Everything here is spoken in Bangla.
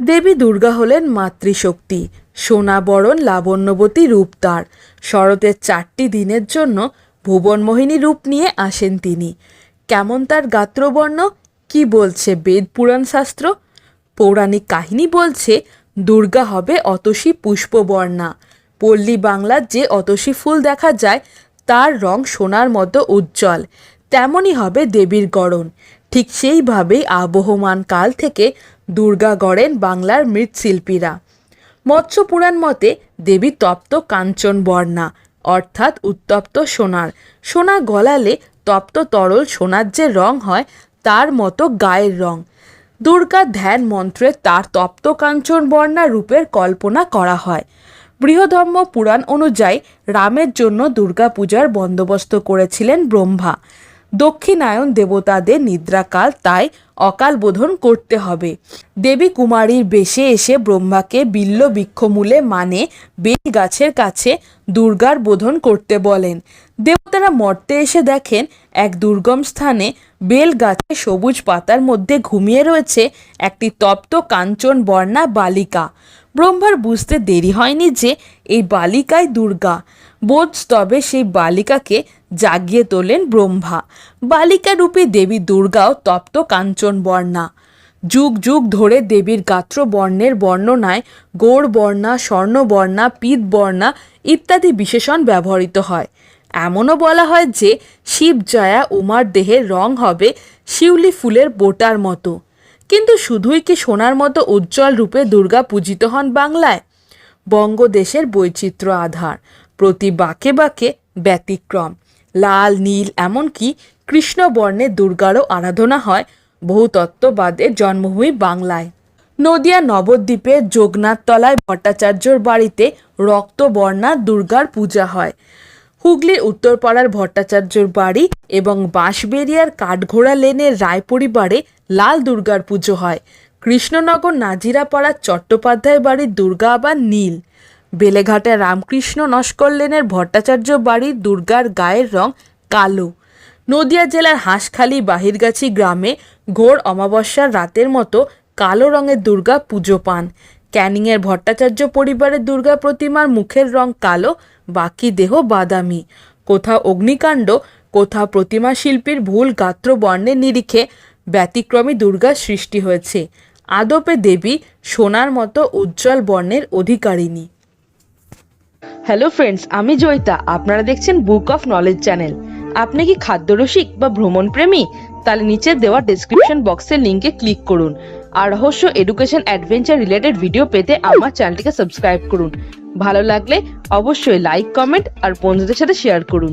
দেবী দুর্গা হলেন মাতৃশক্তি সোনাবরণ লাবণ্যবতী রূপ তার। শরতের চারটি দিনের জন্য ভুবনমোহিনী রূপ নিয়ে আসেন তিনি। কেমন তার গাত্রবর্ণ? কি বলছে বেদ পুরাণ শাস্ত্র? পৌরাণিক কাহিনী বলছে, দুর্গা হবে অতসী পুষ্পবর্ণা। পল্লী বাংলার যে অতসী ফুল দেখা যায়, তার রং সোনার মতো উজ্জ্বল। তেমনই হবে দেবীর গড়ন। ঠিক সেইভাবেই আবহমান কাল থেকে দুর্গা গড়েন বাংলার মৃৎশিল্পীরা। মৎস্য পুরাণ মতে দেবী তপ্ত কাঞ্চন বর্ণা, অর্থাৎ উত্তপ্ত সোনার। সোনা গলালে তপ্ত তরল সোনার যে রং হয়, তার মতো গায়ের রং। দুর্গা ধ্যান মন্ত্রে তার তপ্ত কাঞ্চন বর্ণা রূপের কল্পনা করা হয়। বৃহধর্ম পুরাণ অনুযায়ী রামের জন্য দুর্গাপূজার বন্দোবস্ত করেছিলেন ব্রহ্মা। দক্ষিণায়ন দেবতাদের নিদ্রাকাল তাই অকাল বোধন করতে হবে। দেবী কুমারীর বেশে এসে ব্রহ্মাকে বিল্ল বৃক্ষমূলে মানে বেল গাছের কাছে দুর্গার বোধন করতে বলেন। দেবতারা মর্তে এসে দেখেন এক দুর্গম স্থানে বেল গাছে সবুজ পাতার মধ্যে ঘুমিয়ে রয়েছে একটি তপ্ত কাঞ্চন বর্ণা বালিকা। ব্রহ্মার বুঝতে দেরি হয়নি যে এই বালিকাই দুর্গা। বোধ স্তবে সেই বালিকাকে জাগিয়ে তোলেন ব্রহ্মা। বালিকা রূপে দেবী দুর্গাও তপ্ত কাঞ্চন বর্ণা যুগ যুগ ধরে দেবীর গাত্র বর্ণের বর্ণনায় গোড় বর্ণা, স্বর্ণবর্ণা, পিত বর্ণা ইত্যাদি বিশেষণ ব্যবহৃত হয়। এমনও বলা হয় যে শিব জয়া উমার দেহের রং হবে শিউলি ফুলের বোটার মতো। কিন্তু শুধুই কি সোনার মতো উজ্জ্বল রূপে দুর্গা পূজিত হন বাংলায়? বঙ্গদেশের বৈচিত্র্য আধার, প্রতি বাঁকে বাঁকে ব্যতিক্রম। লাল, নীল, এমনকি কৃষ্ণবর্ণে দুর্গারও আরাধনা হয় বহুতত্ত্ববাদের জন্মভূমি বাংলায়। নদিয়া নবদ্বীপের যোগনাথতলায় ভট্টাচার্যর বাড়িতে রক্তবর্ণা দুর্গার পূজা হয়। হুগলির উত্তরপাড়ার ভট্টাচার্যর বাড়ি এবং বাঁশবেরিয়ার কাঠঘোড়া লেনের রায় পরিবারে লাল দুর্গার পুজো হয়। কৃষ্ণনগর নাজিরাপাড়ার চট্টোপাধ্যায় বাড়ির দুর্গা আবার নীল। বেলেঘাটে রামকৃষ্ণ নস্কর লেনের ভট্টাচার্য বাড়ির দুর্গার গায়ের রং কালো। নদিয়া জেলার হাঁসখালি বাহিরগাছি গ্রামে ঘোর অমাবস্যার রাতের মতো কালো রঙের দুর্গা পুজো পান। ক্যানিংয়ের ভট্টাচার্য পরিবারের দুর্গা প্রতিমার মুখের রং কালো, বাকি দেহ বাদামি। কোথাও অগ্নিকাণ্ড, কোথাও প্রতিমা শিল্পীর ভুল গাত্র বর্ণের নিরিখে ব্যতিক্রমী দুর্গার সৃষ্টি হয়েছে। আদপে দেবী সোনার মতো উজ্জ্বল বর্ণের অধিকারিণী। হ্যালো ফ্রেন্ডস আমি জয়িতা। আপনারা দেখছেন বুক অফ নলেজ চ্যানেল আপনি কি খাদ্যরসিক বা ভ্রমণ প্রেমী তাহলে নিচে দেওয়া ডেসক্রিপশন বক্সের লিঙ্কে ক্লিক করুন। আর রহস্য এডুকেশন অ্যাডভেঞ্চার রিলেটেড ভিডিও পেতে আমার চ্যানেলটিকে সাবস্ক্রাইব করুন। ভালো লাগলে অবশ্যই লাইক কমেন্ট আর বন্ধুদের সাথে শেয়ার করুন।